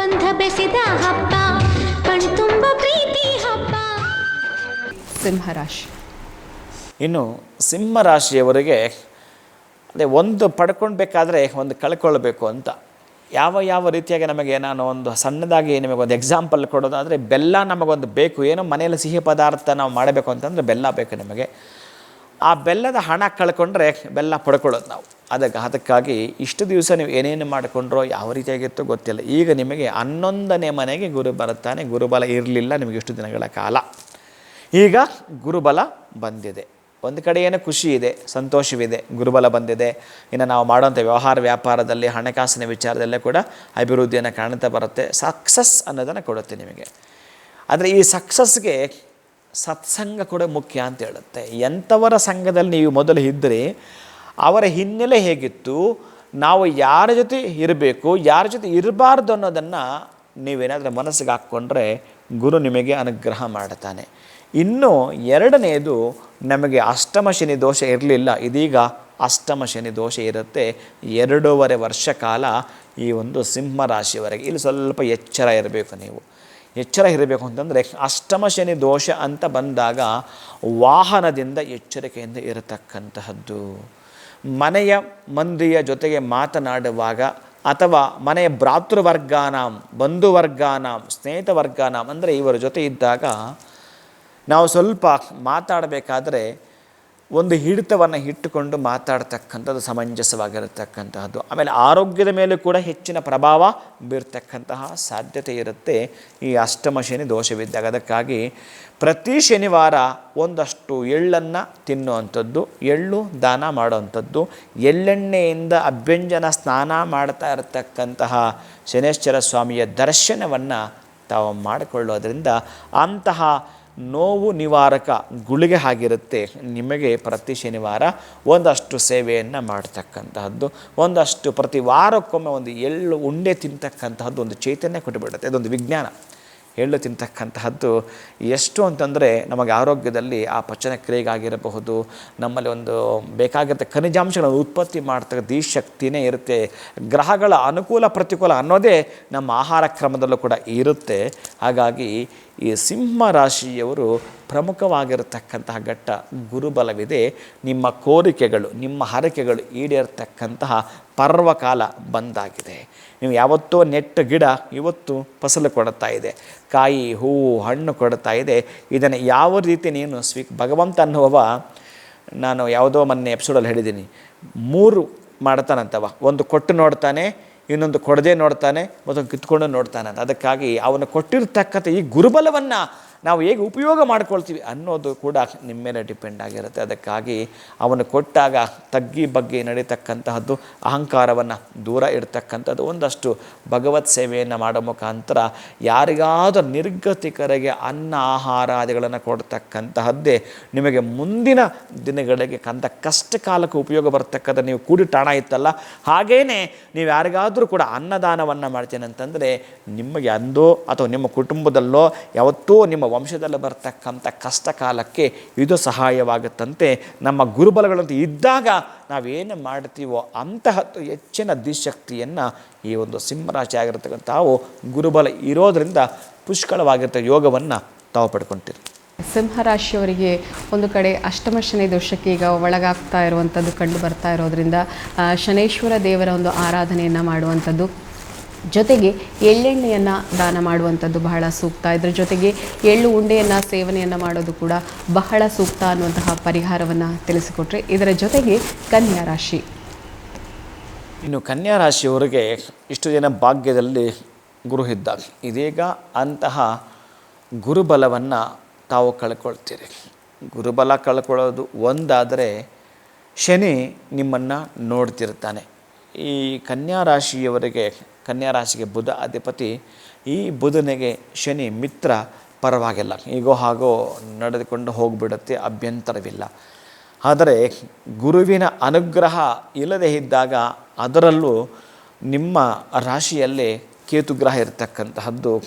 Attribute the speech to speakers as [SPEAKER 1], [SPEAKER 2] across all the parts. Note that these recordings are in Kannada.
[SPEAKER 1] ಬಂಧ ಬೆಸೆದ ಹಬ್ಬ ಕಣ್ತುಂಬ ಪ್ರೀತಿ ಹಬ್ಬ.
[SPEAKER 2] ಸಿಂಹರಾಶಿ
[SPEAKER 3] ಇನ್ನು ಸಿಂಹರಾಶಿಯವರಿಗೆ ಅದೇ ಒಂದು ಪಡ್ಕೊಳ್ಬೇಕಾದ್ರೆ ಒಂದು ಕಳ್ಕೊಳ್ಬೇಕು ಅಂತ. ಯಾವ ಯಾವ ರೀತಿಯಾಗಿ ನಮಗೆ ನಾನು ಒಂದು ಸಣ್ಣದಾಗಿ ನಿಮಗೊಂದು ಒಂದು ಎಕ್ಸಾಂಪಲ್ ಕೊಡೋದಾದರೆ ಬೆಲ್ಲ ನಮಗೊಂದು ಬೇಕು. ಏನೋ ಮನೆಯಲ್ಲಿ ಸಿಹಿ ಪದಾರ್ಥ ನಾವು ಮಾಡಬೇಕು ಅಂತಂದರೆ ಬೆಲ್ಲ ಬೇಕು ನಿಮಗೆ. ಆ ಬೆಲ್ಲದ ಹಣ ಕಳ್ಕೊಂಡ್ರೆ ಬೆಲ್ಲ ಪಡ್ಕೊಳ್ಳೋದು ನಾವು. ಅದಕ್ಕೆ ಅದಕ್ಕಾಗಿ ಇಷ್ಟು ದಿವಸ ನೀವು ಏನೇನು ಮಾಡಿಕೊಂಡ್ರೋ ಯಾವ ರೀತಿಯಾಗಿತ್ತೋ ಗೊತ್ತಿಲ್ಲ. ಈಗ ನಿಮಗೆ ಹನ್ನೊಂದನೇ ಮನೆಗೆ ಗುರು ಬರುತ್ತಾನೆ. ಗುರುಬಲ ಇರಲಿಲ್ಲ ನಿಮಗೆ ಇಷ್ಟು ದಿನಗಳ ಕಾಲ. ಈಗ ಗುರುಬಲ ಬಂದಿದೆ. ಒಂದು ಕಡೆ ಏನು ಖುಷಿ ಇದೆ, ಸಂತೋಷವಿದೆ, ಗುರುಬಲ ಬಂದಿದೆ. ಇನ್ನು ನಾವು ಮಾಡುವಂಥ ವ್ಯವಹಾರ ವ್ಯಾಪಾರದಲ್ಲಿ, ಹಣಕಾಸಿನ ವಿಚಾರದಲ್ಲೇ ಕೂಡ ಅಭಿವೃದ್ಧಿಯನ್ನು ಕಾಣ್ತಾ ಬರುತ್ತೆ. ಸಕ್ಸಸ್ ಅನ್ನೋದನ್ನು ಕೊಡುತ್ತೆ ನಿಮಗೆ. ಆದರೆ ಈ ಸಕ್ಸಸ್ಗೆ ಸತ್ಸಂಗ ಕೂಡ ಮುಖ್ಯ ಅಂತ ಹೇಳುತ್ತೆ. ಎಂಥವರ ಸಂಘದಲ್ಲಿ ನೀವು ಮೊದಲು ಇದ್ದರೆ ಅವರ ಹಿನ್ನೆಲೆ ಹೇಗಿತ್ತು, ನಾವು ಯಾರ ಜೊತೆ ಇರಬೇಕು, ಯಾರ ಜೊತೆ ಇರಬಾರ್ದು ಅನ್ನೋದನ್ನು ನೀವೇನಾದರೂ ಮನಸ್ಸಿಗೆ ಹಾಕ್ಕೊಂಡ್ರೆ ಗುರು ನಿಮಗೆ ಅನುಗ್ರಹ ಮಾಡ್ತಾನೆ. ಇನ್ನು ಎರಡನೆಯದು ನಮಗೆ ಅಷ್ಟಮ ಶನಿ ದೋಷ ಇರಲಿಲ್ಲ. ಇದೀಗ ಅಷ್ಟಮ ಶನಿ ದೋಷ ಇರುತ್ತೆ. ಎರಡೂವರೆ ವರ್ಷ ಕಾಲ ಈ ಒಂದು ಸಿಂಹ ರಾಶಿವರೆಗೆ. ಇಲ್ಲಿ ಸ್ವಲ್ಪ ಎಚ್ಚರ ಇರಬೇಕು ನೀವು. ಎಚ್ಚರ ಇರಬೇಕು ಅಂತಂದರೆ ಅಷ್ಟಮ ಶನಿ ದೋಷ ಅಂತ ಬಂದಾಗ ವಾಹನದಿಂದ ಎಚ್ಚರಿಕೆಯಿಂದ ಇರತಕ್ಕಂತಹದ್ದು. ಮನೆಯ ಮಂದಿಯ ಜೊತೆಗೆ ಮಾತನಾಡುವಾಗ ಅಥವಾ ಮನೆಯ ಭ್ರಾತೃವರ್ಗಾನಾಂ ಸ್ನೇಹಿತ ವರ್ಗಾನಾಂ ಅಂದರೆ ಇವರ ಜೊತೆ ಇದ್ದಾಗ ನಾವು ಸ್ವಲ್ಪ ಮಾತಾಡಬೇಕಾದ್ರೆ ಒಂದು ಹಿಡಿತವನ್ನು ಇಟ್ಟುಕೊಂಡು ಮಾತಾಡ್ತಕ್ಕಂಥದ್ದು ಸಮಂಜಸವಾಗಿರತಕ್ಕಂತಹದ್ದು. ಆಮೇಲೆ ಆರೋಗ್ಯದ ಮೇಲೆ ಕೂಡ ಹೆಚ್ಚಿನ ಪ್ರಭಾವ ಬೀರ್ತಕ್ಕಂತಹ ಸಾಧ್ಯತೆ ಇರುತ್ತೆ ಈ ಅಷ್ಟಮ ಶನಿ ದೋಷವಿದ್ದಾಗ. ಅದಕ್ಕಾಗಿ ಪ್ರತಿ ಶನಿವಾರ ಒಂದಷ್ಟು ಎಳ್ಳನ್ನು ತಿನ್ನುವಂಥದ್ದು, ಎಳ್ಳು ದಾನ ಮಾಡುವಂಥದ್ದು, ಎಳ್ಳೆಣ್ಣೆಯಿಂದ ಅಭ್ಯಂಜನ ಸ್ನಾನ ಮಾಡ್ತಾ ಇರತಕ್ಕಂತಹ ಶನೇಶ್ವರ ಸ್ವಾಮಿಯ ದರ್ಶನವನ್ನು ತಾವು ಮಾಡಿಕೊಳ್ಳೋದ್ರಿಂದ ಅಂತಹ ನೋವು ನಿವಾರಕ ಗುಳಿಗೆ ಆಗಿರುತ್ತೆ ನಿಮಗೆ ಪ್ರತಿ ಶನಿವಾರ ಒಂದಷ್ಟು ಸೇವೆಯನ್ನು ಮಾಡ್ತಕ್ಕಂತಹದ್ದು, ಒಂದಷ್ಟು ಪ್ರತಿ ವಾರಕ್ಕೊಮ್ಮೆ ಒಂದು ಎಳ್ಳು ಉಂಡೆ ತಿಂತಕ್ಕಂತಹದ್ದು ಒಂದು ಚೈತನ್ಯ ಕೊಟ್ಟುಬಿಡುತ್ತೆ ಅದೊಂದು ವಿಜ್ಞಾನ. ಎಳ್ಳು ತಿಂತಕ್ಕಂತಹದ್ದು ಎಷ್ಟು ಅಂತಂದರೆ ನಮಗೆ ಆರೋಗ್ಯದಲ್ಲಿ ಆ ಪಚನ ಕ್ರಿಯೆಗಾಗಿರಬಹುದು, ನಮ್ಮಲ್ಲಿ ಒಂದು ಬೇಕಾಗಿರೋ ಖನಿಜಾಂಶಗಳನ್ನು ಉತ್ಪತ್ತಿ ಮಾಡ್ತಕ್ಕ ಶಕ್ತಿನೇ ಇರುತ್ತೆ. ಗ್ರಹಗಳ ಅನುಕೂಲ ಪ್ರತಿಕೂಲ ಅನ್ನೋದೇ ನಮ್ಮ ಆಹಾರ ಕ್ರಮದಲ್ಲೂ ಕೂಡ ಇರುತ್ತೆ. ಹಾಗಾಗಿ ಈ ಸಿಂಹ ರಾಶಿಯವರು ಪ್ರಮುಖವಾಗಿರತಕ್ಕಂತಹ ಘಟ್ಟ ಗುರುಬಲವಿದೆ. ನಿಮ್ಮ ಕೋರಿಕೆಗಳು, ನಿಮ್ಮ ಹರಕೆಗಳು ಈಡೇರತಕ್ಕಂತಹ ಪರ್ವಕಾಲ ಬಂದಾಗಿದೆ. ನೀವು ಯಾವತ್ತೋ ನೆಟ್ಟ ಗಿಡ ಇವತ್ತು ಫಸಲು ಕೊಡುತ್ತಾ ಇದೆ. ಕಾಯಿ, ಹೂವು, ಹಣ್ಣು ಕೊಡುತ್ತಾ ಇದೆ. ಇದನ್ನು ಯಾವ ರೀತಿ ನೀನು ಸ್ವೀ, ಭಗವಂತ ಅನ್ನುವವ ನಾನು ಯಾವುದೋ ಮೊನ್ನೆ ಎಪಿಸೋಡಲ್ಲಿ ಹೇಳಿದ್ದೀನಿ. ಮೂರು ಮಾಡ್ತಾನಂತವ. ಒಂದು ಕೊಟ್ಟು ನೋಡ್ತಾನೆ, ಇನ್ನೊಂದು ಕೊಡದೆ ನೋಡ್ತಾನೆ, ಮತ್ತೊಂದು ಕಿತ್ಕೊಂಡು ನೋಡ್ತಾನಂತ. ಅದಕ್ಕಾಗಿ ಅವನು ಕೊಟ್ಟಿರ್ತಕ್ಕಂಥ ಈ ಗುರುಬಲವನ್ನು ನಾವು ಹೇಗೆ ಉಪಯೋಗ ಮಾಡ್ಕೊಳ್ತೀವಿ ಅನ್ನೋದು ಕೂಡ ನಿಮ್ಮ ಮೇಲೆ ಡಿಪೆಂಡ್ ಆಗಿರುತ್ತೆ. ಅದಕ್ಕಾಗಿ ಅವನು ಕೊಟ್ಟಾಗ ತಗ್ಗಿ ಬಗ್ಗೆ ನಡೀತಕ್ಕಂತಹದ್ದು, ಅಹಂಕಾರವನ್ನು ದೂರ ಇಡ್ತಕ್ಕಂಥದ್ದು ಒಂದಷ್ಟು ಭಗವತ್ ಸೇವೆಯನ್ನು ಮಾಡೋ ಮುಖಾಂತರ ಯಾರಿಗಾದರೂ ನಿರ್ಗತಿಕರಿಗೆ ಅನ್ನ ಆಹಾರಾದಿಗಳನ್ನು ಕೊಡ್ತಕ್ಕಂತಹದ್ದೇ ನಿಮಗೆ ಮುಂದಿನ ದಿನಗಳಿಗೆ ಕಂತ ಕಷ್ಟ ಕಾಲಕ್ಕೆ ಉಪಯೋಗ ಬರ್ತಕ್ಕಂಥ ನೀವು ಕೂಡಿ ಟಾಣ ಇತ್ತಲ್ಲ. ಹಾಗೇ ನೀವು ಯಾರಿಗಾದರೂ ಕೂಡ ಅನ್ನದಾನವನ್ನು ಮಾಡ್ತೀನಿ ಅಂತಂದರೆ ನಿಮಗೆ ಅಂದೋ ಅಥವಾ ನಿಮ್ಮ ಕುಟುಂಬದಲ್ಲೋ ಯಾವತ್ತೋ ನಿಮ್ಮ ವಂಶದಲ್ಲಿ ಬರ್ತಕ್ಕಂಥ ಕಷ್ಟ ಕಾಲಕ್ಕೆ ಇದು ಸಹಾಯವಾಗುತ್ತಂತೆ. ನಮ್ಮ ಗುರುಬಲಗಳಂತೆ ಇದ್ದಾಗ ನಾವೇನು ಮಾಡ್ತೀವೋ ಅಂತಹದ್ದು ಹೆಚ್ಚಿನ ದಿಶಕ್ತಿಯನ್ನು ಈ ಒಂದು ಸಿಂಹರಾಶಿ ಆಗಿರ್ತಕ್ಕಂಥ ತಾವು ಗುರುಬಲ ಇರೋದರಿಂದ ಪುಷ್ಕಳವಾಗಿರ್ತ ಯೋಗವನ್ನು ತಾವು ಪಡ್ಕೊತೀರಿ.
[SPEAKER 2] ಸಿಂಹರಾಶಿಯವರಿಗೆ ಒಂದು ಕಡೆ ಅಷ್ಟಮ ಶನಿ ದೋಷಕ್ಕೆ ಈಗ ಒಳಗಾಗ್ತಾ ಇರುವಂಥದ್ದು ಕಂಡು ಬರ್ತಾ ಇರೋದ್ರಿಂದ ಶನೇಶ್ವರ ದೇವರ ಒಂದು ಆರಾಧನೆಯನ್ನು ಮಾಡುವಂಥದ್ದು ಜೊತೆಗೆ ಎಳ್ಳೆಣ್ಣೆಯನ್ನು ದಾನ ಮಾಡುವಂಥದ್ದು ಬಹಳ ಸೂಕ್ತ. ಇದರ ಜೊತೆಗೆ ಎಳ್ಳು ಉಂಡೆಯನ್ನು ಸೇವನೆಯನ್ನು ಮಾಡೋದು ಕೂಡ ಬಹಳ ಸೂಕ್ತ ಅನ್ನುವಂತಹ ಪರಿಹಾರವನ್ನು ತಿಳಿಸಿಕೊಟ್ರೆ ಇದರ ಜೊತೆಗೆ ಕನ್ಯಾ ರಾಶಿ.
[SPEAKER 3] ಇನ್ನು ಕನ್ಯಾ ರಾಶಿಯವರಿಗೆ ಇಷ್ಟು ದಿನ ಭಾಗ್ಯದಲ್ಲಿ ಗುರು ಇದ್ದಾಗ ಇದೀಗ ಅಂತಹ ಗುರುಬಲವನ್ನು ತಾವು ಕಳ್ಕೊಳ್ತೀರಿ. ಗುರುಬಲ ಕಳ್ಕೊಳ್ಳೋದು ಒಂದಾದರೆ ಶನಿ ನಿಮ್ಮನ್ನು ನೋಡ್ತಿರ್ತಾನೆ. ಈ ಕನ್ಯಾ ರಾಶಿಯವರಿಗೆ ಕನ್ಯಾ ರಾಶಿಗೆ ಬುಧ ಅಧಿಪತಿ, ಈ ಬುಧನಿಗೆ ಶನಿ ಮಿತ್ರ ಪರವಾಗಿಲ್ಲ. ಈಗೋ ಹಾಗೋ ನಡೆದುಕೊಂಡು ಹೋಗಿಬಿಡುತ್ತೆ, ಅಭ್ಯಂತರವಿಲ್ಲ. ಆದರೆ ಗುರುವಿನ ಅನುಗ್ರಹ ಇಲ್ಲದೆ ಇದ್ದಾಗ ಅದರಲ್ಲೂ ನಿಮ್ಮ ರಾಶಿಯಲ್ಲಿ ಕೇತುಗ್ರಹ ಇರತಕ್ಕಂತಹದ್ದು.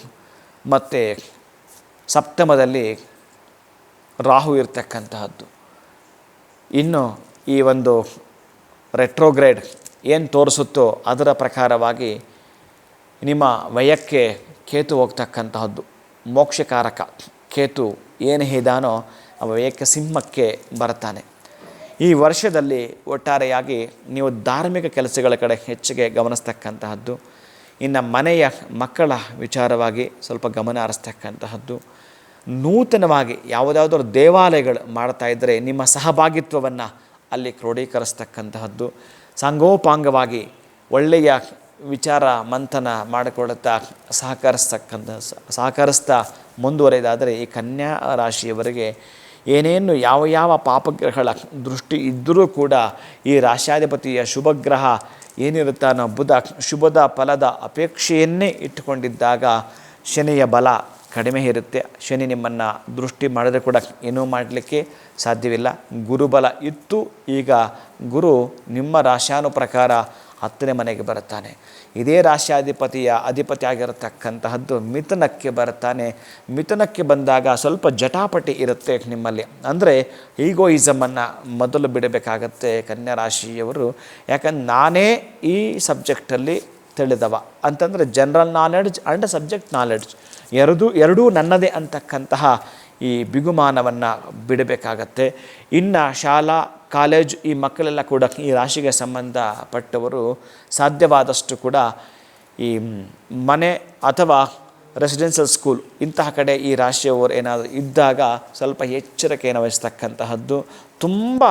[SPEAKER 3] ಮತ್ತು ಸಪ್ತಮದಲ್ಲಿ ರಾಹು ಇರತಕ್ಕಂತಹದ್ದು. ಇನ್ನು ಈ ಒಂದು ರೆಟ್ರೋಗ್ರೇಡ್ ಏನು ತೋರಿಸುತ್ತೋ ಅದರ ಪ್ರಕಾರವಾಗಿ ನಿಮ್ಮ ವಯಕ್ಕೆ ಕೇತು ಹೋಗ್ತಕ್ಕಂತಹದ್ದು, ಮೋಕ್ಷಕಾರಕ ಕೇತು ಏನು ಹೇಳಿದಾನೋ ಆ ವಯಕ್ಕೆ ಸಿಂಹಕ್ಕೆ ಬರ್ತಾನೆ ಈ ವರ್ಷದಲ್ಲಿ ಒಟ್ಟಾರೆಯಾಗಿ ನೀವು ಧಾರ್ಮಿಕ ಕೆಲಸಗಳ ಕಡೆ ಹೆಚ್ಚಿಗೆ ಗಮನಿಸ್ತಕ್ಕಂತಹದ್ದು, ಇನ್ನು ಮನೆಯ ಮಕ್ಕಳ ವಿಚಾರವಾಗಿ ಸ್ವಲ್ಪ ಗಮನ ಹರಿಸ್ತಕ್ಕಂತಹದ್ದು, ನೂತನವಾಗಿ ಯಾವುದಾದ್ರೂ ದೇವಾಲಯಗಳು ಮಾಡ್ತಾ ಇದ್ದರೆ ನಿಮ್ಮ ಸಹಭಾಗಿತ್ವವನ್ನು ಅಲ್ಲಿ ಕ್ರೋಢೀಕರಿಸ್ತಕ್ಕಂತಹದ್ದು ಸಾಂಗೋಪಾಂಗವಾಗಿ ಒಳ್ಳೆಯ ವಿಚಾರ, ಮಂಥನ ಮಾಡಿಕೊಳ್ಳುತ್ತಾ ಸಹಕರಿಸ್ತಕ್ಕಂಥ, ಸಹಕರಿಸ್ತಾ ಮುಂದುವರೆದಾದರೆ ಈ ಕನ್ಯಾ ರಾಶಿಯವರಿಗೆ ಏನೇನು ಯಾವ ಯಾವ ಪಾಪಗ್ರಹಗಳ ದೃಷ್ಟಿ ಇದ್ದರೂ ಕೂಡ ಈ ರಾಶ್ಯಾಧಿಪತಿಯ ಶುಭಗ್ರಹ ಏನಿರುತ್ತಾನೋ ಬುಧ ಶುಭದ ಫಲದ ಅಪೇಕ್ಷೆಯನ್ನೇ ಇಟ್ಟುಕೊಂಡಿದ್ದಾಗ ಶನಿಯ ಬಲ ಕಡಿಮೆ ಇರುತ್ತೆ. ಶನಿ ನಿಮ್ಮನ್ನು ದೃಷ್ಟಿ ಮಾಡಿದ್ರೆ ಕೂಡ ಏನೂ ಮಾಡಲಿಕ್ಕೆ ಸಾಧ್ಯವಿಲ್ಲ. ಗುರುಬಲ ಇತ್ತು. ಈಗ ಗುರು ನಿಮ್ಮ ರಾಶಾನು ಪ್ರಕಾರ ಹತ್ತನೇ ಮನೆಗೆ ಬರುತ್ತಾನೆ. ಇದೇ ರಾಶ್ಯಾಧಿಪತಿಯ ಅಧಿಪತಿ ಆಗಿರತಕ್ಕಂತಹದ್ದು ಮಿಥುನಕ್ಕೆ ಬರ್ತಾನೆ ಮಿಥುನಕ್ಕೆ ಬಂದಾಗ ಸ್ವಲ್ಪ ಜಟಾಪಟಿ ಇರುತ್ತೆ ನಿಮ್ಮಲ್ಲಿ. ಅಂದರೆ ಈಗೋಯಿಸಮನ್ನು ಮೊದಲು ಬಿಡಬೇಕಾಗತ್ತೆ ಕನ್ಯಾ ರಾಶಿಯವರು. ಯಾಕಂದ್ರೆ ನಾನೇ ಈ ಸಬ್ಜೆಕ್ಟಲ್ಲಿ ತಿಳಿದವ. ಅಂತಂದರೆ general knowledge and subject knowledge ಎರಡೂ ಎರಡೂ ನನ್ನದೇ ಅಂತಕ್ಕಂತಹ ಈ ಬಿಗುಮಾನವನ್ನು ಬಿಡಬೇಕಾಗತ್ತೆ. ಇನ್ನು ಶಾಲಾ ಕಾಲೇಜ್ ಈ ಮಕ್ಕಳೆಲ್ಲ ಕೂಡ ಈ ರಾಶಿಗೆ ಸಂಬಂಧಪಟ್ಟವರು ಸಾಧ್ಯವಾದಷ್ಟು ಕೂಡ ಈ ಮನೆ ಅಥವಾ ರೆಸಿಡೆನ್ಷಿಯಲ್ ಸ್ಕೂಲ್ ಇಂತಹ ಕಡೆ ಈ ರಾಶಿಯವರು ಏನಾದರೂ ಇದ್ದಾಗ ಸ್ವಲ್ಪ ಎಚ್ಚರಿಕೆಯನ್ನು ವಹಿಸ್ತಕ್ಕಂತಹದ್ದು ತುಂಬ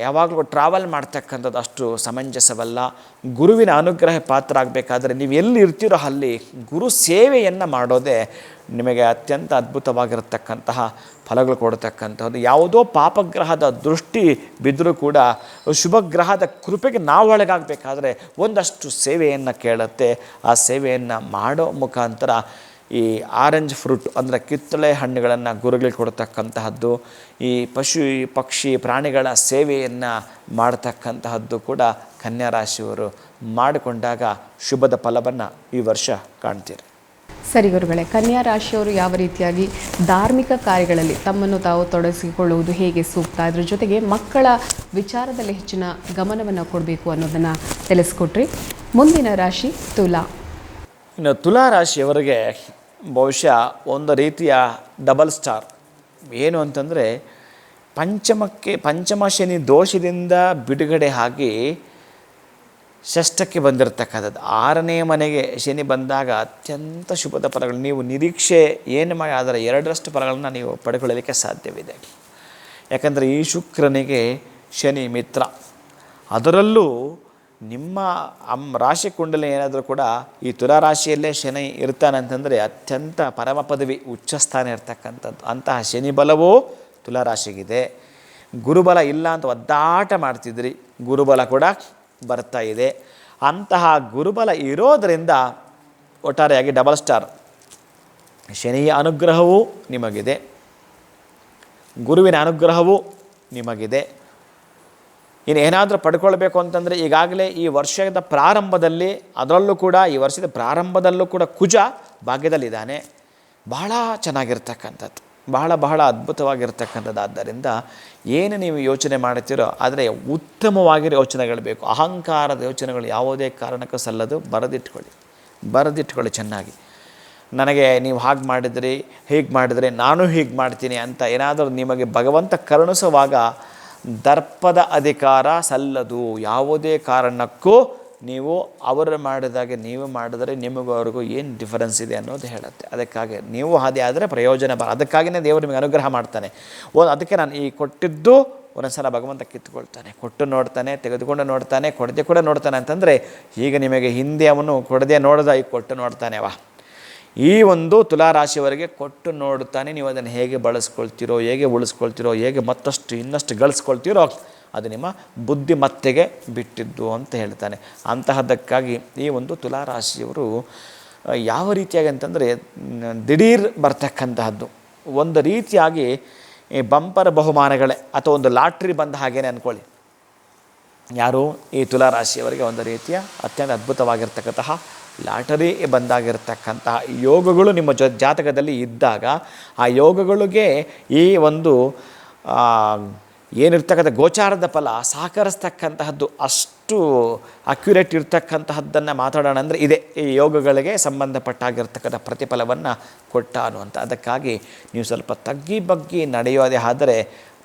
[SPEAKER 3] ಯಾವಾಗಲೂ ಟ್ರಾವೆಲ್ ಮಾಡ್ತಕ್ಕಂಥದ್ದು ಅಷ್ಟು ಸಮಂಜಸವಲ್ಲ. ಗುರುವಿನ ಅನುಗ್ರಹ ಪಾತ್ರ ಆಗಬೇಕಾದ್ರೆ ನೀವು ಎಲ್ಲಿ ಇರ್ತೀರೋ ಅಲ್ಲಿ ಗುರು ಸೇವೆಯನ್ನು ಮಾಡೋದೇ ನಿಮಗೆ ಅತ್ಯಂತ ಅದ್ಭುತವಾಗಿರತಕ್ಕಂತಹ ಫಲಗಳು ಕೊಡತಕ್ಕಂಥದ್ದು. ಯಾವುದೋ ಪಾಪಗ್ರಹದ ದೃಷ್ಟಿ ಬಿದ್ದರೂ ಕೂಡ ಶುಭಗ್ರಹದ ಕೃಪೆಗೆ ನಾವು ಒಳಗಾಗಬೇಕಾದ್ರೆ ಒಂದಷ್ಟು ಸೇವೆಯನ್ನು ಕೇಳುತ್ತೆ. ಆ ಸೇವೆಯನ್ನು ಮಾಡೋ ಮುಖಾಂತರ ಈ ಆರೆಂಜ್ ಫ್ರೂಟ್ ಅಂದರೆ ಕಿತ್ತಳೆ ಹಣ್ಣುಗಳನ್ನು ಗುರುಗಳಿಗೆ ಕೊಡ್ತಕ್ಕಂತಹದ್ದು, ಈ ಪಶು ಪಕ್ಷಿ, ಪ್ರಾಣಿಗಳ ಸೇವೆಯನ್ನು ಮಾಡ್ತಕ್ಕಂತಹದ್ದು ಕೂಡ ಕನ್ಯಾ ರಾಶಿಯವರು ಮಾಡಿಕೊಂಡಾಗ ಶುಭದ ಫಲವನ್ನು ಈ ವರ್ಷ ಕಾಣ್ತೀರಿ.
[SPEAKER 2] ಸರಿ ಗುರುಗಳೇ ಕನ್ಯಾ ರಾಶಿಯವರು ಯಾವ ರೀತಿಯಾಗಿ ಧಾರ್ಮಿಕ ಕಾರ್ಯಗಳಲ್ಲಿ ತಮ್ಮನ್ನು ತಾವು ತೊಡಗಿಸಿಕೊಳ್ಳುವುದು ಹೇಗೆ ಸೂಕ್ತ? ಅದರ ಜೊತೆಗೆ ಮಕ್ಕಳ ವಿಚಾರದಲ್ಲಿ ಹೆಚ್ಚಿನ ಗಮನವನ್ನು ಕೊಡಬೇಕು ಅನ್ನೋದನ್ನು ತಿಳಿಸ್ಕೊಟ್ರಿ. ಮುಂದಿನ ರಾಶಿ ತುಲಾ.
[SPEAKER 3] ಇನ್ನು ತುಲಾ ರಾಶಿಯವರಿಗೆ ಬಹುಶಃ ಒಂದು ರೀತಿಯ ಡಬಲ್ ಸ್ಟಾರ್ ಏನು ಅಂತಂದರೆ ಪಂಚಮಕ್ಕೆ, ಪಂಚಮ ಶನಿ ದೋಷದಿಂದ ಬಿಡುಗಡೆ ಆಗಿ ಷಷ್ಠಕ್ಕೆ ಬಂದಿರತಕ್ಕಂಥದ್ದು. ಆರನೇ ಮನೆಗೆ ಶನಿ ಬಂದಾಗ ಅತ್ಯಂತ ಶುಭದ ಫಲಗಳು. ನೀವು ನಿರೀಕ್ಷೆ ಏನು ಮಾಡಿ ಅದರ ಎರಡರಷ್ಟು ಫಲಗಳನ್ನು ನೀವು ಪಡ್ಕೊಳ್ಳಲಿಕ್ಕೆ ಸಾಧ್ಯವಿದೆ. ಯಾಕಂದರೆ ಈ ಶುಕ್ರನಿಗೆ ಶನಿ ಮಿತ್ರ. ಅದರಲ್ಲೂ ನಿಮ್ಮ ಅಮ್ ರಾಶಿ ಕುಂಡಲಿ ಏನಾದರೂ ಕೂಡ ಈ ತುಲಾ ರಾಶಿಯಲ್ಲೇ ಶನಿ ಇರ್ತಾನಂತಂದರೆ ಅತ್ಯಂತ ಪರಮ ಪದವಿ ಉಚ್ಚ ಸ್ಥಾನ ಇರ್ತಕ್ಕಂಥದ್ದು. ಅಂತಹ ಶನಿ ಬಲವೂ ತುಲಾ ರಾಶಿಗಿದೆ. ಗುರುಬಲ ಇಲ್ಲ ಅಂತ ಒದ್ದಾಟ ಮಾಡ್ತಿದ್ರಿ, ಗುರುಬಲ ಕೂಡ ಬರ್ತಾ ಇದೆ. ಅಂತಹ ಗುರುಬಲ ಇರೋದರಿಂದ ಒಟ್ಟಾರೆಯಾಗಿ ಡಬಲ್ ಸ್ಟಾರ್. ಶನಿಯ ಅನುಗ್ರಹವೂ ನಿಮಗಿದೆ. ಗುರುವಿನ ಅನುಗ್ರಹವೂ ನಿಮಗಿದೆ. ಇನ್ನು ಏನಾದರೂ ಪಡ್ಕೊಳ್ಬೇಕು ಅಂತಂದರೆ ಈಗಾಗಲೇ ಈ ವರ್ಷದ ಪ್ರಾರಂಭದಲ್ಲಿ, ಅದರಲ್ಲೂ ಕೂಡ ಈ ವರ್ಷದ ಪ್ರಾರಂಭದಲ್ಲೂ ಕೂಡ ಕುಜ ಭಾಗ್ಯದಲ್ಲಿದ್ದಾನೆ. ಬಹಳ ಚೆನ್ನಾಗಿರ್ತಕ್ಕಂಥದ್ದು, ಬಹಳ ಬಹಳ ಅದ್ಭುತವಾಗಿರ್ತಕ್ಕಂಥದ್ದು. ಆದ್ದರಿಂದ ಏನು ನೀವು ಯೋಚನೆ ಮಾಡ್ತೀರೋ ಆದರೆ ಉತ್ತಮವಾಗಿರೋ ಯೋಚನೆಗಳು ಬೇಕು. ಅಹಂಕಾರದ ಯೋಚನೆಗಳು ಯಾವುದೇ ಕಾರಣಕ್ಕೂ ಸಲ್ಲದು. ಬರೆದಿಟ್ಕೊಳ್ಳಿ ಬರೆದಿಟ್ಕೊಳ್ಳಿ ಚೆನ್ನಾಗಿ. ನನಗೆ ನೀವು ಹಾಗೆ ಮಾಡಿದ್ರಿ, ಹೀಗೆ ಮಾಡಿದ್ರಿ, ನಾನು ಹೀಗೆ ಮಾಡ್ತೀನಿ ಅಂತ ಏನಾದರೂ ನಿಮಗೆ ಭಗವಂತ ಕರುಣಿಸುವಾಗ ದರ್ಪದ ಅಧಿಕಾರ ಸಲ್ಲದು. ಯಾವುದೇ ಕಾರಣಕ್ಕೂ ನೀವು ಅವರು ಮಾಡಿದಾಗೆ ನೀವು ಮಾಡಿದರೆ ನಿಮಗೂ ಅವ್ರಿಗೂ ಏನು ಡಿಫರೆನ್ಸ್ ಇದೆ ಅನ್ನೋದು ಹೇಳುತ್ತೆ. ಅದಕ್ಕಾಗಿ ನೀವು ಹಾದಿ ಆದರೆ ಪ್ರಯೋಜನ ಬರ ಅದಕ್ಕಾಗಿಯೇ ದೇವರು ನಿಮಗೆ ಅನುಗ್ರಹ ಮಾಡ್ತಾನೆ. ಓ, ಅದಕ್ಕೆ ನಾನು ಈ ಕೊಟ್ಟಿದ್ದು ಒಂದೊಂದ್ಸಲ ಭಗವಂತ ಕಿತ್ಕೊಳ್ತಾನೆ ಕೊಟ್ಟು ನೋಡ್ತಾನೆ, ತೆಗೆದುಕೊಂಡು ನೋಡ್ತಾನೆ, ಕೊಡದೆ ಕೂಡ ನೋಡ್ತಾನೆ ಅಂತಂದರೆ, ಈಗ ನಿಮಗೆ ಹಿಂದೆ ಅವನು ಕೊಡದೆ ನೋಡಿದ, ಈಗ ಕೊಟ್ಟು ನೋಡ್ತಾನೆ ವಾ ಈ ಒಂದು ತುಲಾರಾಶಿಯವರೆಗೆ ಕೊಟ್ಟು ನೋಡ್ತಾನೆ ನೀವು ಅದನ್ನು ಹೇಗೆ ಬಳಸ್ಕೊಳ್ತೀರೋ, ಹೇಗೆ ಉಳಿಸ್ಕೊಳ್ತೀರೋ, ಹೇಗೆ ಮತ್ತಷ್ಟು ಇನ್ನಷ್ಟು ಗಳಿಸ್ಕೊಳ್ತೀರೋ ಅದು ನಿಮ್ಮ ಬುದ್ಧಿಮತ್ತೆಗೆ ಬಿಟ್ಟಿದ್ದು ಅಂತ ಹೇಳ್ತಾನೆ. ಅಂತಹದ್ದಕ್ಕಾಗಿ ಈ ಒಂದು ತುಲಾರಾಶಿಯವರು ಯಾವ ರೀತಿಯಾಗಿ ಅಂತಂದರೆ ದಿಢೀರ್ ಬರ್ತಕ್ಕಂತಹದ್ದು. ಒಂದು ರೀತಿಯಾಗಿ ಈ ಬಂಪರ್ ಬಹುಮಾನಗಳೇ ಅಥವಾ ಒಂದು ಲಾಟ್ರಿ ಬಂದ ಹಾಗೇನೆ ಅಂದ್ಕೊಳ್ಳಿ ಯಾರು? ಈ ತುಲಾರಾಶಿಯವರಿಗೆ ಒಂದು ರೀತಿಯ ಅತ್ಯಂತ ಅದ್ಭುತವಾಗಿರ್ತಕ್ಕಂತಹ ಲಾಟರಿ ಬಂದಾಗಿರ್ತಕ್ಕಂತಹ ಯೋಗಗಳು ನಿಮ್ಮ ಜೊ ಜಾತಕದಲ್ಲಿ ಇದ್ದಾಗ ಆ ಯೋಗಗಳಿಗೆ ಈ ಒಂದು ಏನಿರ್ತಕ್ಕಂಥ ಗೋಚಾರದ ಫಲ ಸಹಕರಿಸ್ತಕ್ಕಂತಹದ್ದು ಅಷ್ಟು ಅಕ್ಯುರೇಟ್ ಇರ್ತಕ್ಕಂತಹದ್ದನ್ನು ಮಾತಾಡೋಣ ಅಂದರೆ ಇದೆ. ಈ ಯೋಗಗಳಿಗೆ ಸಂಬಂಧಪಟ್ಟಾಗಿರ್ತಕ್ಕಂಥ ಪ್ರತಿಫಲವನ್ನು ಕೊಟ್ಟ ಅನ್ನುವಂಥ. ಅದಕ್ಕಾಗಿ ನೀವು ಸ್ವಲ್ಪ ತಗ್ಗಿ ಬಗ್ಗಿ ನಡೆಯೋದೇ ಆದರೆ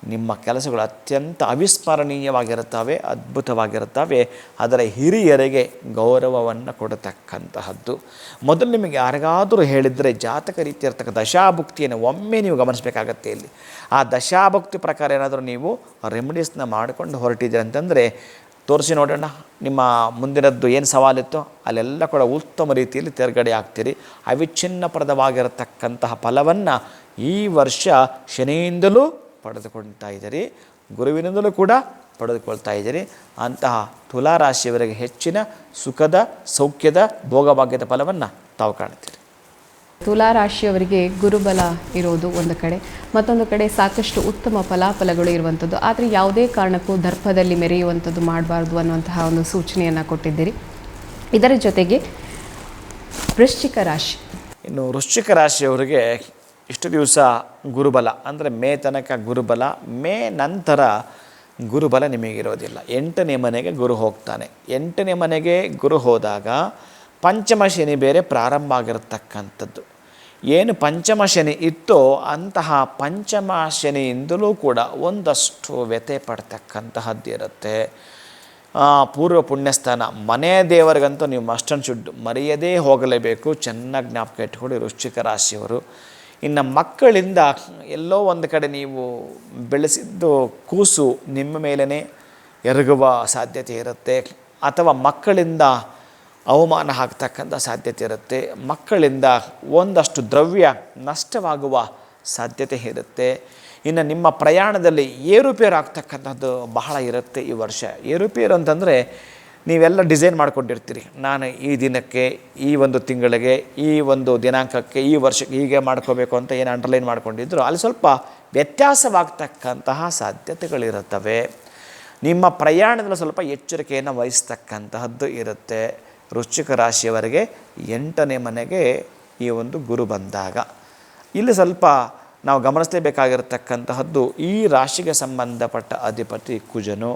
[SPEAKER 3] ನಿಮ್ಮ ಕೆಲಸಗಳು ಅತ್ಯಂತ ಅವಿಸ್ಮರಣೀಯವಾಗಿರುತ್ತವೆ, ಅದ್ಭುತವಾಗಿರುತ್ತವೆ. ಅದರ ಹಿರಿಯರಿಗೆ ಗೌರವವನ್ನು ಕೊಡತಕ್ಕಂತಹದ್ದು. ಮೊದಲು ನಿಮಗೆ ಯಾರಿಗಾದರೂ ಹೇಳಿದರೆ ಜಾತಕ ರೀತಿ ಇರತಕ್ಕ ದಶಾಭುಕ್ತಿಯನ್ನು ಒಮ್ಮೆ ನೀವು ಗಮನಿಸಬೇಕಾಗತ್ತೆ ಇಲ್ಲಿ. ಆ ದಶಾಭುಕ್ತಿ ಪ್ರಕಾರ ಏನಾದರೂ ನೀವು ರೆಮಿಡೀಸ್ನ ಮಾಡಿಕೊಂಡು ಹೊರಟಿದ್ದೀರಿ ಅಂತಂದರೆ, ತೋರಿಸಿ ನೋಡೋಣ, ನಿಮ್ಮ ಮುಂದಿನದ್ದು ಏನು ಸವಾಲಿತ್ತು ಅಲ್ಲೆಲ್ಲ ಕೂಡ ಉತ್ತಮ ರೀತಿಯಲ್ಲಿ ತೇರ್ಗಡೆ ಆಗ್ತೀರಿ ಅವಿಚ್ಛಿನ್ನಪ್ರದವಾಗಿರತಕ್ಕಂತಹ ಫಲವನ್ನು ಈ ವರ್ಷ ಶನಿಯಿಂದಲೂ ಪಡೆದುಕೊಳ್ತಾ ಇದ್ದೀರಿ. ಗುರುವಿನಿಂದಲೂ ಕೂಡ ಪಡೆದುಕೊಳ್ತಾ ಇದ್ದೀರಿ. ಅಂತಹ ತುಲಾರಾಶಿಯವರಿಗೆ ಹೆಚ್ಚಿನ ಸುಖದ ಸೌಖ್ಯದ ಭೋಗಭಾಗ್ಯದ ಫಲವನ್ನು ತಾವು ಕಾಣುತ್ತೀರಿ.
[SPEAKER 2] ತುಲಾ ರಾಶಿಯವರಿಗೆ ಗುರುಬಲ ಇರೋದು ಒಂದು ಕಡೆ ಮತ್ತೊಂದು ಕಡೆ ಸಾಕಷ್ಟು ಉತ್ತಮ ಫಲಾಫಲಗಳು ಇರುವಂಥದ್ದು. ಆದರೆ ಯಾವುದೇ ಕಾರಣಕ್ಕೂ ದರ್ಪದಲ್ಲಿ ಮೆರೆಯುವಂಥದ್ದು ಮಾಡಬಾರ್ದು ಅನ್ನುವಂತಹ ಒಂದು ಸೂಚನೆಯನ್ನು ಕೊಟ್ಟಿದ್ದೀರಿ. ಇದರ ಜೊತೆಗೆ ವೃಶ್ಚಿಕ ರಾಶಿ.
[SPEAKER 3] ಇನ್ನು ವೃಶ್ಚಿಕ ರಾಶಿಯವರಿಗೆ ಇಷ್ಟು ದಿವಸ ಗುರುಬಲ, ಅಂದರೆ ಮೇ ತನಕ ಗುರುಬಲ, ಮೇ ನಂತರ ಗುರುಬಲ ನಿಮಗಿರೋದಿಲ್ಲ. ಎಂಟನೇ ಮನೆಗೆ ಗುರು ಹೋಗ್ತಾನೆ. ಎಂಟನೇ ಮನೆಗೆ ಗುರು ಹೋದಾಗ ಪಂಚಮ ಶನಿ ಬೇರೆ ಪ್ರಾರಂಭ ಆಗಿರತಕ್ಕಂಥದ್ದು. ಏನು ಪಂಚಮ ಶನಿ ಇತ್ತೋ ಅಂತಹ ಪಂಚಮ ಶನಿಯಿಂದಲೂ ಕೂಡ ಒಂದಷ್ಟು ವ್ಯಥೆ ಪಡ್ತಕ್ಕಂತಹದ್ದಿರುತ್ತೆ ಪೂರ್ವ ಪುಣ್ಯಸ್ಥಾನ, ಮನೆ ದೇವರಿಗಂತೂ ನೀವು ಮಸ್ಟ್ ಶುಡ್ಡು ಶುಡ್ ಮರೆಯದೇ ಹೋಗಲೇಬೇಕು. ಚೆನ್ನಾಗಿ ಜ್ಞಾಪಕ ಇಟ್ಕೊಳ್ಳಿ ವೃಶ್ಚಿಕ ರಾಶಿಯವರು. ಇನ್ನು ಮಕ್ಕಳಿಂದ ಎಲ್ಲೋ ಒಂದು ಕಡೆ ನೀವು ಬೆಳೆಸಿದ್ದು ಕೂಸು ನಿಮ್ಮ ಮೇಲೇ ಎರಗುವ ಸಾಧ್ಯತೆ ಇರುತ್ತೆ. ಅಥವಾ ಮಕ್ಕಳಿಂದ ಅವಮಾನ ಆಗ್ತಕ್ಕಂಥ ಸಾಧ್ಯತೆ ಇರುತ್ತೆ. ಮಕ್ಕಳಿಂದ ಒಂದಷ್ಟು ದ್ರವ್ಯ ನಷ್ಟವಾಗುವ ಸಾಧ್ಯತೆ ಇರುತ್ತೆ. ಇನ್ನು ನಿಮ್ಮ ಪ್ರಯಾಣದಲ್ಲಿ ಏರುಪೇರು ಆಗ್ತಕ್ಕಂಥದ್ದು ಬಹಳ ಇರುತ್ತೆ ಈ ವರ್ಷ. ಏರುಪೇರು ಅಂತಂದರೆ ನೀವೆಲ್ಲ ಡಿಸೈನ್ ಮಾಡ್ಕೊಂಡಿರ್ತೀರಿ. ನಾನು ಈ ದಿನಕ್ಕೆ, ಈ ಒಂದು ತಿಂಗಳಿಗೆ, ಈ ಒಂದು ದಿನಾಂಕಕ್ಕೆ, ಈ ವರ್ಷಕ್ಕೆ ಹೀಗೆ ಮಾಡ್ಕೋಬೇಕು ಅಂತ ಏನು ಅಂಡರ್ಲೈನ್ ಮಾಡ್ಕೊಂಡಿದ್ರು, ಅಲ್ಲಿ ಸ್ವಲ್ಪ ವ್ಯತ್ಯಾಸವಾಗ್ತಕ್ಕಂತಹ ಸಾಧ್ಯತೆಗಳಿರುತ್ತವೆ. ನಿಮ್ಮ ಪ್ರಯಾಣದಲ್ಲಿ ಸ್ವಲ್ಪ ಎಚ್ಚರಿಕೆಯನ್ನು ವಹಿಸ್ತಕ್ಕಂತಹದ್ದು ಇರುತ್ತೆ. ವೃಶ್ಚಿಕ ರಾಶಿಯವರಿಗೆ ಎಂಟನೇ ಮನೆಗೆ ಈ ಒಂದು ಗುರು ಬಂದಾಗ. ಇಲ್ಲಿ ಸ್ವಲ್ಪ ನಾವು ಗಮನಿಸಲೇಬೇಕಾಗಿರತಕ್ಕಂತಹದ್ದು ಈ ರಾಶಿಗೆ ಸಂಬಂಧಪಟ್ಟ ಅಧಿಪತಿ ಕುಜನು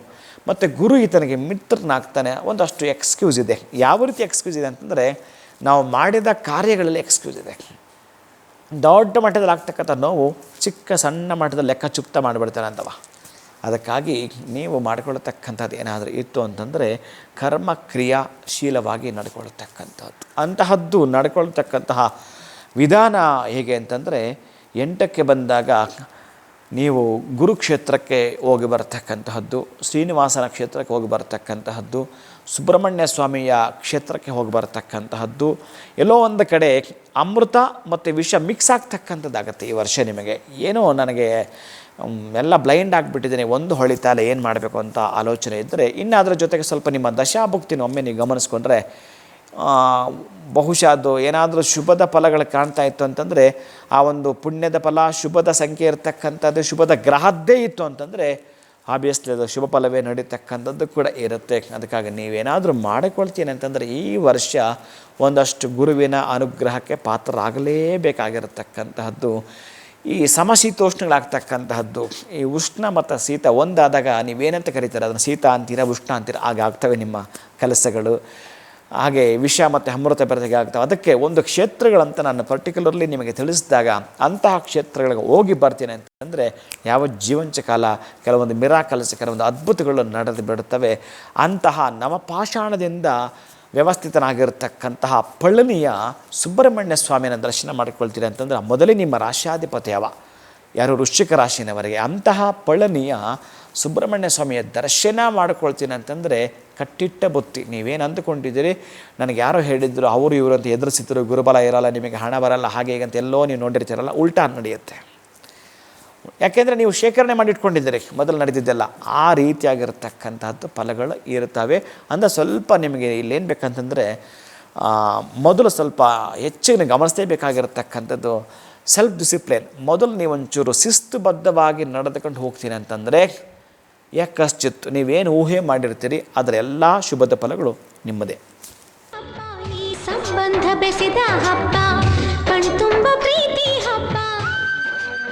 [SPEAKER 3] ಮತ್ತು ಗುರು ಈತನಿಗೆ ಮಿತ್ರನಾಗ್ತಾನೆ. ಒಂದಷ್ಟು ಎಕ್ಸ್ಕ್ಯೂಸ್ ಇದೆ. ಯಾವ ರೀತಿ ಎಕ್ಸ್ಕ್ಯೂಸ್ ಇದೆ ಅಂತಂದರೆ ನಾವು ಮಾಡಿದ ಕಾರ್ಯಗಳಲ್ಲಿ ಎಕ್ಸ್ಕ್ಯೂಸ್ ಇದೆ. ದೊಡ್ಡ ಮಟ್ಟದಲ್ಲಿ ಆಗ್ತಕ್ಕಂಥ ನೋವು ಚಿಕ್ಕ ಸಣ್ಣ ಮಟ್ಟದಲ್ಲಿ ಲೆಕ್ಕ ಚುಪ್ತ ಮಾಡಿಬಿಡ್ತಾನೆ ಅಂತವ. ಅದಕ್ಕಾಗಿ ನೀವು ಮಾಡಿಕೊಳ್ಳತಕ್ಕಂಥದ್ದು ಏನಾದರೂ ಇತ್ತು ಅಂತಂದರೆ ಕರ್ಮ ಕ್ರಿಯಾಶೀಲವಾಗಿ ನಡ್ಕೊಳ್ತಕ್ಕಂಥದ್ದು ಅಂತಹದ್ದು ನಡ್ಕೊಳ್ತಕ್ಕಂತಹ ವಿಧಾನ ಹೇಗೆ ಅಂತಂದರೆ ಎಂಟಕ್ಕೆ ಬಂದಾಗ ನೀವು ಗುರುಕ್ಷೇತ್ರಕ್ಕೆ ಹೋಗಿ ಬರತಕ್ಕಂತಹದ್ದು, ಶ್ರೀನಿವಾಸನ ಕ್ಷೇತ್ರಕ್ಕೆ ಹೋಗಿ ಬರತಕ್ಕಂತಹದ್ದು, ಸುಬ್ರಹ್ಮಣ್ಯ ಸ್ವಾಮಿಯ ಕ್ಷೇತ್ರಕ್ಕೆ ಹೋಗಿ ಬರತಕ್ಕಂತಹದ್ದು, ಎಲ್ಲೋ ಒಂದು ಕಡೆ ಅಮೃತ ಮತ್ತು ವಿಷ ಮಿಕ್ಸ್ ಆಗ್ತಕ್ಕಂಥದ್ದಾಗತ್ತೆ ಈ ವರ್ಷ ನಿಮಗೆ. ಏನೋ ನನಗೆ ಎಲ್ಲ ಬ್ಲೈಂಡ್ ಆಗಿಬಿಟ್ಟಿದ್ದೀನಿ, ಒಂದು ಹೊಳಿತಾಲೆ ಏನು ಮಾಡಬೇಕು ಅಂತ ಆಲೋಚನೆ ಇದ್ದರೆ ಇನ್ನು ಅದರ ಜೊತೆಗೆ ಸ್ವಲ್ಪ ನಿಮ್ಮ ದಶಾಭುಕ್ತಿನ ಒಮ್ಮೆ ನೀವು ಗಮನಿಸ್ಕೊಂಡ್ರೆ ಬಹುಶಃ ಅದು ಏನಾದರೂ ಶುಭದ ಫಲಗಳು ಕಾಣ್ತಾ ಇತ್ತು ಅಂತಂದರೆ, ಆ ಒಂದು ಪುಣ್ಯದ ಫಲ, ಶುಭದ ಸಂಖ್ಯೆ ಇರತಕ್ಕಂಥದ್ದು, ಶುಭದ ಗ್ರಹದ್ದೇ ಇತ್ತು ಅಂತಂದರೆ ಆಬ್ವಿಯಸ್ಲಿ ಅದು ಶುಭ ಫಲವೇ ನಡೀತಕ್ಕಂಥದ್ದು ಕೂಡ ಇರುತ್ತೆ. ಅದಕ್ಕಾಗಿ ನೀವೇನಾದರೂ ಮಾಡಿಕೊಳ್ತೀನಿ ಅಂತಂದರೆ, ಈ ವರ್ಷ ಒಂದಷ್ಟು ಗುರುವಿನ ಅನುಗ್ರಹಕ್ಕೆ ಪಾತ್ರರಾಗಲೇಬೇಕಾಗಿರತಕ್ಕಂತಹದ್ದು. ಈ ಸಮಶೀತೋಷ್ಣಗಳಾಗ್ತಕ್ಕಂತಹದ್ದು, ಈ ಉಷ್ಣ ಮತ್ತು ಶೀತ ಒಂದಾದಾಗ ನೀವೇನಂತ ಕರೀತಾರೆ? ಅದನ್ನು ಶೀತ ಅಂತೀರ, ಉಷ್ಣ ಅಂತೀರ? ಆಗ ಆಗ್ತವೆ ನಿಮ್ಮ ಕೆಲಸಗಳು. ಹಾಗೆ ವಿಷ ಮತ್ತು ಅಮೃತ ಬೆರೆತಿಗೆ ಆಗ್ತವೆ. ಅದಕ್ಕೆ ಒಂದು ಕ್ಷೇತ್ರಗಳಂತ ನಾನು ಪರ್ಟಿಕ್ಯುಲರ್ಲಿ ನಿಮಗೆ ತಿಳಿಸಿದಾಗ ಅಂತಹ ಕ್ಷೇತ್ರಗಳಿಗೆ ಹೋಗಿ ಬರ್ತೀನಿ ಅಂತಂದರೆ ಯಾವ ಜೀವಂಚ ಕಾಲ, ಕೆಲವೊಂದು ಮಿರಾಕಲ್ಸ್ ಕೆಲವೊಂದು ಅದ್ಭುತಗಳು ನಡೆದು ಬಿಡುತ್ತವೆ. ಅಂತಹ ನವಪಾಷಾಣದಿಂದ ವ್ಯವಸ್ಥಿತನಾಗಿರ್ತಕ್ಕಂತಹ ಪಳನಿಯ ಸುಬ್ರಹ್ಮಣ್ಯ ಸ್ವಾಮಿನ ದರ್ಶನ ಮಾಡಿಕೊಳ್ತೀರಿ ಅಂತಂದರೆ ಮೊದಲೇ ನಿಮ್ಮ ರಾಶ್ಯಾಧಿಪತಿ ಯಾವ ಯಾರು ವೃಶ್ಚಿಕ ರಾಶಿನವರಿಗೆ ಅಂತಹ ಪಳನಿಯ ಸುಬ್ರಹ್ಮಣ್ಯ ಸ್ವಾಮಿಯ ದರ್ಶನ ಮಾಡಿಕೊಳ್ತೀನಿ ಅಂತಂದರೆ ಕಟ್ಟಿಟ್ಟ ಬುತ್ತಿ. ನೀವೇನು ಅಂದುಕೊಂಡಿದ್ದೀರಿ? ನನಗೆ ಯಾರೋ ಹೇಳಿದ್ರು, ಅವರು ಇವರು ಅಂತ ಎದುರಿಸಿದ್ರು, ಗುರುಬಲ ಇರಲ್ಲ, ನಿಮಗೆ ಹಣ ಬರಲ್ಲ, ಹಾಗೆ ಹೇಗಂತ ಎಲ್ಲೋ ನೀವು ನೋಡಿರ್ತೀರಲ್ಲ, ಉಲ್ಟಾ ನಡೆಯುತ್ತೆ. ಯಾಕೆಂದರೆ ನೀವು ಶೇಖರಣೆ ಮಾಡಿಟ್ಕೊಂಡಿದ್ದೀರಿ, ಮೊದಲು ನಡೆದಿದ್ದೆಲ್ಲ. ಆ ರೀತಿಯಾಗಿರ್ತಕ್ಕಂತಹದ್ದು ಫಲಗಳು ಇರ್ತವೆ ಅಂದರೆ ಸ್ವಲ್ಪ ನಿಮಗೆ ಇಲ್ಲೇನು ಬೇಕಂತಂದರೆ ಮೊದಲು ಸ್ವಲ್ಪ ಹೆಚ್ಚಿನ ಗಮನಿಸಲೇಬೇಕಾಗಿರತಕ್ಕಂಥದ್ದು ಸೆಲ್ಫ್ ಡಿಸಿಪ್ಲಿನ್ ಮೊದಲು ನೀವೊಂಚೂರು ಶಿಸ್ತುಬದ್ಧವಾಗಿ ನಡೆದುಕೊಂಡು ಹೋಗ್ತೀನಿ ಅಂತಂದರೆ ಯಾಕಶ್ಚಿತ್ತು ನೀವೇನು ಊಹೆ ಮಾಡಿರ್ತೀರಿ? ಅದರ ಎಲ್ಲ ಶುಭದ ಫಲಗಳು ನಿಮ್ಮದೇ.
[SPEAKER 1] ಸಂಬಂಧ ಬೆಸೆದ ಹಬ್ಬ ಕಣ್ತುಂಬ ಪ್ರೀತಿ